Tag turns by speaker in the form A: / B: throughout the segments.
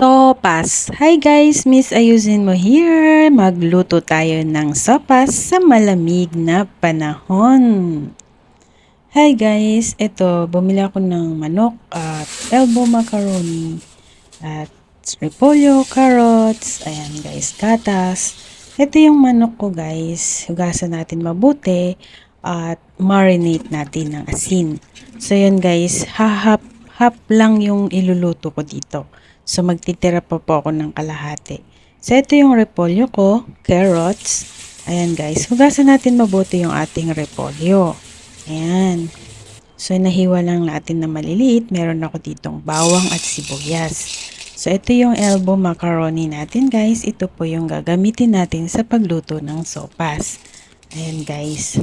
A: Sopas! Hi guys! Miss Ayusin mo here! Magluto tayo ng sopas sa malamig na panahon. Hi guys! Ito, bumili ako ng manok at elbow macaroni at repolyo, carrots, ayan guys, gatas. Ito yung manok ko guys. Hugasan natin mabuti at marinate natin ng asin. So yun guys, hahap hap lang yung iluluto ko dito. So, magtitira pa po ako ng kalahati. So, ito yung repolyo ko, carrots. Ayan guys, hugasan natin mabuti yung ating repolyo. Ayan. So, nahiwa lang natin na maliliit. Meron ako ditong bawang at sibuyas. So, ito yung elbow macaroni natin guys. Ito po yung gagamitin natin sa pagluto ng sopas. Ayan guys.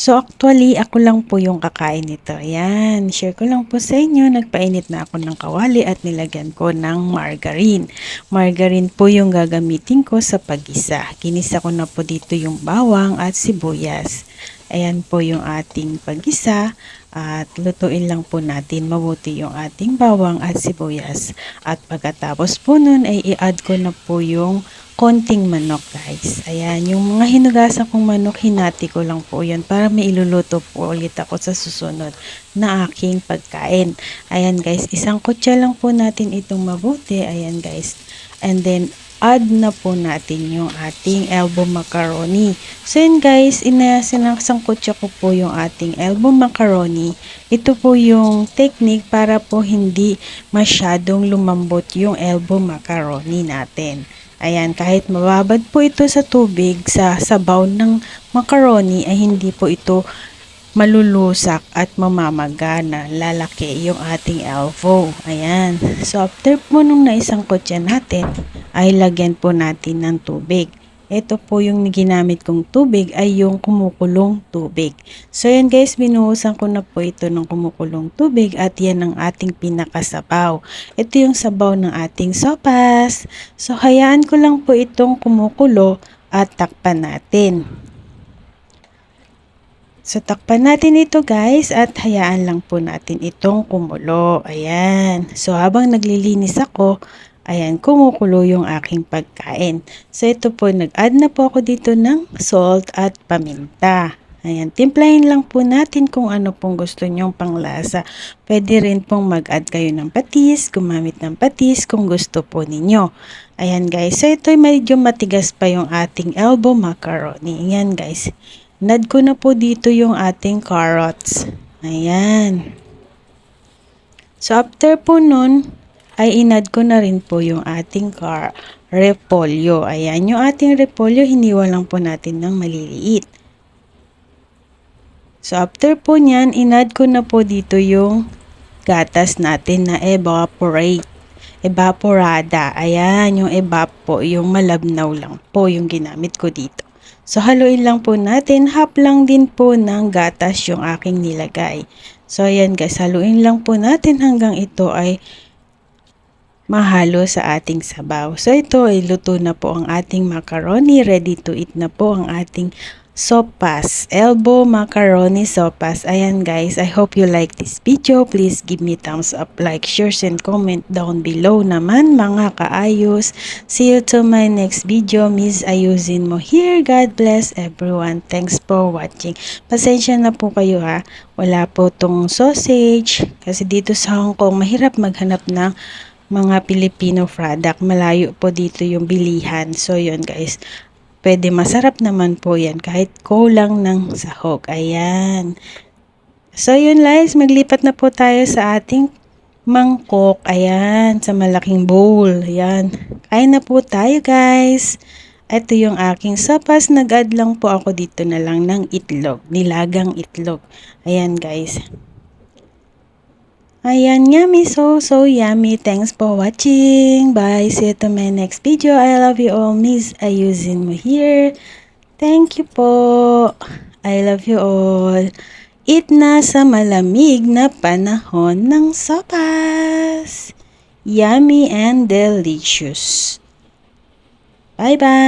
A: So actually, ako lang po yung kakain nito. Ayan, share ko lang po sa inyo. Nagpainit na ako ng kawali at nilagyan ko ng margarine. Margarine po yung gagamitin ko sa pagisa. Kinisa ko na po dito yung bawang at sibuyas. Ayan po yung ating pagisa at lutuin lang po natin mabuti yung ating bawang at sibuyas. At pagkatapos po nun ay i-add ko na po yung konting manok guys. Ayan, yung mga hinugasan kong manok, hinati ko lang po yan para may iluluto po ulit ako sa susunod na aking pagkain. Ayan guys, isang kutsa lang po natin itong mabuti. Ayan guys. And then, add na po natin yung ating elbow macaroni. So yun guys, inasinang kutsa ko po yung ating elbow macaroni. Ito po yung technique para po hindi masyadong lumambot yung elbow macaroni natin. Ayan, kahit mababad po ito sa tubig, sa sabaw ng macaroni ay hindi po ito malulusak at mamamaga lalaki yung ating elbow. Ayan. So, after po nung naisang kotse natin, ay lagyan po natin ng tubig. Ito po yung ginamit kong tubig ay yung kumukulong tubig. So yan guys, binuhusan ko na po ito ng kumukulong tubig at yan ang ating pinakasabaw. Ito yung sabaw ng ating sopas. So hayaan ko lang po itong kumukulo at takpan natin. So takpan natin ito guys at hayaan lang po natin itong kumulo. Ayan. So habang naglilinis ako, Ayan, kumukulo yung aking pagkain. So, ito po, nag-add na po ako dito ng salt at paminta. Ayan, timplahin lang po natin kung ano pong gusto nyong panglasa. Pwede rin pong mag-add kayo ng patis, gumamit ng patis kung gusto po ninyo. Ayan guys, so ito medyo matigas pa yung ating elbow macaroni. Ayan guys, nad ko na po dito yung ating carrots. Ayan. So after po nun, ay inad ko na rin po yung ating car repolyo. Ayan, yung ating repolyo, hiniwa lang po natin ng maliliit. So, after po niyan, inad ko na po dito yung gatas natin na evaporate. Evaporada. Ayan, yung evap po, yung malabnaw lang po yung ginamit ko dito. So, haluin lang po natin. Half lang din po ng gatas yung aking nilagay. So, ayan guys, haluin lang po natin hanggang ito ay mahalo sa ating sabaw. So ito ay luto na po ang ating macaroni. Ready to eat na po ang ating sopas. Elbow macaroni sopas. Ayan guys, I hope you like this video. Please give me thumbs up, like, share, and comment down below naman mga kaayos. See you to my next video. Miss Ayusin mo here. God bless everyone. Thanks for watching. Pasensya na po kayo ha. Wala po tong sausage. Kasi dito sa Hong Kong, mahirap maghanap ng mga Filipino product. Malayo po dito yung bilihan. So, yun guys. Pwede masarap naman po yan kahit kulang ng sahog. Ayan. So, yun guys. Maglipat na po tayo sa ating mangkok. Ayan. Sa malaking bowl. Ayan. Kain na po tayo guys. Ito yung aking sopas. Nag-add lang po ako dito na lang ng itlog. Nilagang itlog. Ayan guys. Ayan, yummy. So, so yummy. Thanks for watching. Bye. See you to my next video. I love you all. Miss Ayusin mo here. Thank you po. I love you all. Eat na sa malamig na panahon ng sopas. Yummy and delicious. Bye-bye.